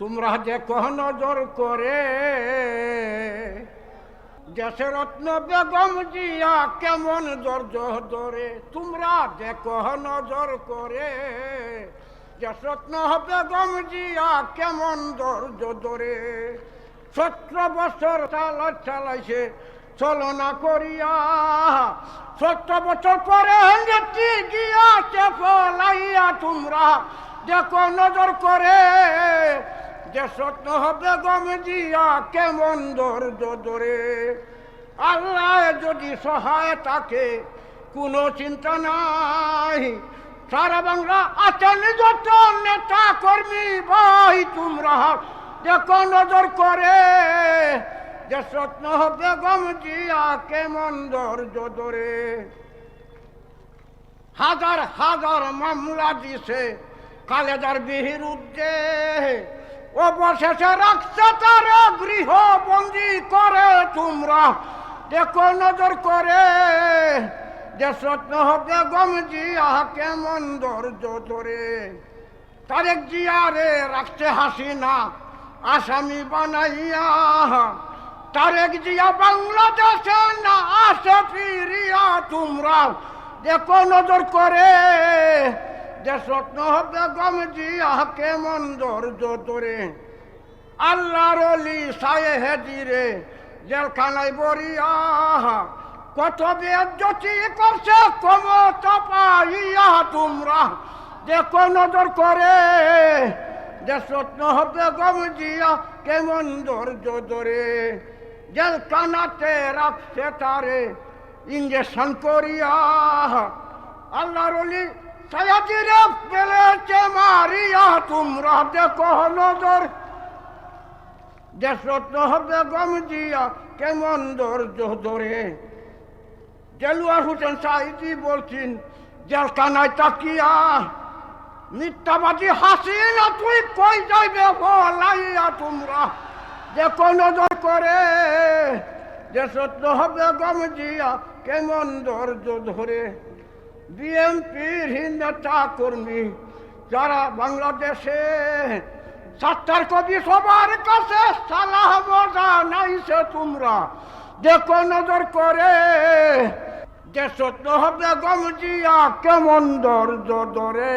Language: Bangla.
তোমরা যে কহ নজর করে দেশের রত্ন বেগম জিয়া কেমন দর্জ ধরে? তোমরা যে কহ নজর করে দেশ রত্ন বেগম জিয়া কেমন দর্জ ধরে? সতেরো বছর চালা চালাইছে চলনা করিয়া সত্তর বছর পরে নেত্রী গিয়াছে ফলাইয়া তোমরা দেখো নজর করে। যে সত্য হবে গম দিয়া কেমন ধৈর্য ধরে। আল্লাহ যদি সহায় থাকে কোনো চিন্তা নাই, সারা বাংলা আছেন যত নেতা কর্মী, ভাই তোমরা দেখো নজর করে। যে সত্য হবে গম জিয়া কেমন ধৈর্য ধরে। হাজার হাজার মামলা দিছে কালেদার বিরুদ্ধে অবশেষে রাখছে তার গৃহ বন্দি করে তোমরা। দেখো নজর করে। যে সত্য হবে গম জিয়া কেমন ধৈর্য ধরে তারেক জিয়ারে রাখছে হাসিনা আসামি বানাইয়া। তারেক জিয়া বাংলাদেশে না আসে ফিরিয়া তোমরা। দেখো নজর করে। যে স্বপ্ন হবে গম জিয়া কেমন ধৈর্য ধরে। আল্লাহর অলি সায়ে হেজিরে, জেলখানায় বরিয়া। কত বেজ্জতি করছে ক্ষমতা পাইয়া তোমরা, দেখো নজর করে। যে স্বপ্ন হবে গম জিয়া কেমন ধৈর্য ধরে। জেলখানাতে রাখছে তারে, ইঞ্জেকশন করিয়া। আল্লাহর অলি সায়াজিরে পেলেছে মারিয়া, তোমরা দেখো নজর। দেশরত্ন হবে গম দিয়া কেমন ধৈর্য ধরে। জেলুয়ার হোসেন সাহিদি বলছেন, জেলখানায় তাকিয়া, মিথ্যাবাদী হাসিনা তুই কই যাইবে বলাইয়া তোমরা? দেখো নজর করে। যে সত্য হবে গম জিয়া, কেমন ধৈর্য ধরে। বিএনপির নেতা কর্মী যারা বাংলাদেশে সাত্তার কবি সবার কাছে সালাহ মজা নাইছে তোমরা। দেখো নজর করে দেশ তো হবে গমজিয়া কেমন দর্জ ধরে।